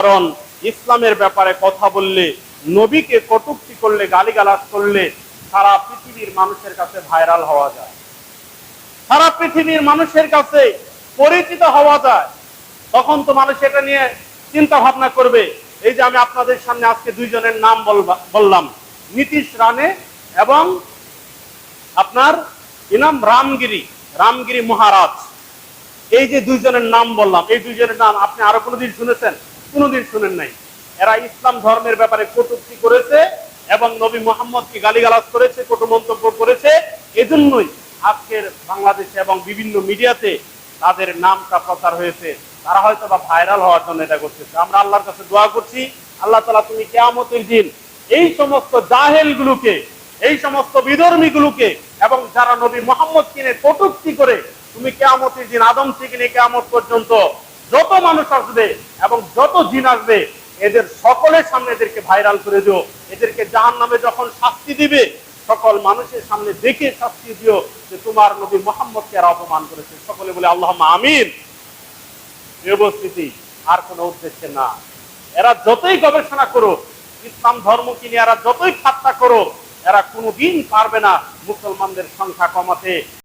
কারণ ইসলামের ব্যাপারে কথা বললে, নবীকে কটূক্তি করলে, গালিগালাজ করলে সারা পৃথিবীর মানুষের কাছে ভাইরাল হওয়া যায়। সারা পৃথিবীর মানুষের কাছে পরিচিত হওয়া যায়। তখন তো মানুষ এটা নিয়ে চিন্তা ভাবনা করবে, এই যে আমি আপনাদের সামনে আজকে দুইজনের নাম বললাম, নীতিশ রানে এবং আপনার ইনাম রামগিরি রামগিরি মহারাজ। এই যে দুইজনের নাম বললাম, এই দুইজনের নাম আপনি আরও কোনোদিন শুনেছেন? কোনোদিন শুনেন নাই। এরা ইসলাম ধর্মের ব্যাপারে কটূক্তি করেছে এবং নবী মোহাম্মদকে গালিগালাজ করেছে, কটু মন্তব্য করেছে। এজন্যই আজকের বাংলাদেশে এবং বিভিন্ন মিডিয়াতে তাদের নামটা প্রচার হয়েছে। তারা হয়তো বা ভাইরাল হওয়ার জন্য এটা করতেছে। আমরা আল্লাহর কাছে দোয়া করছি, আল্লাহ তালা তুমি কেয়ামতের দিন এই সমস্ত জাহেল গুলোকে এই সমস্ত বিধর্মী গুলোকে এবং যারা নবী মোহাম্মদ কিনে কটুক্তি করে, তুমি কেয়ামতের দিন আদম থেকে নিয়ে কেয়ামত পর্যন্ত মানুষ আসবে এবং যত জিন আসবে, এদের সকলের সামনে এদেরকে ভাইরাল করে দিও। এদেরকে জাহান নামে যখন শাস্তি দিবে, সকল মানুষের সামনে দেখে শাস্তি দিও যে তোমার নবী মোহাম্মদকে এরা অপমান করেছে। সকলে বলে আল্লাহ আমিন। উপস্থিতি আর কোনো উদ্দেশ্যে না। এরা যতই গবেষণা করো ইসলাম ধর্মকে নিয়ে এরা যতই ঠাট্টা করো এরা কোনোদিন পারবে না মুসলমানদের সংখ্যা কমাতে।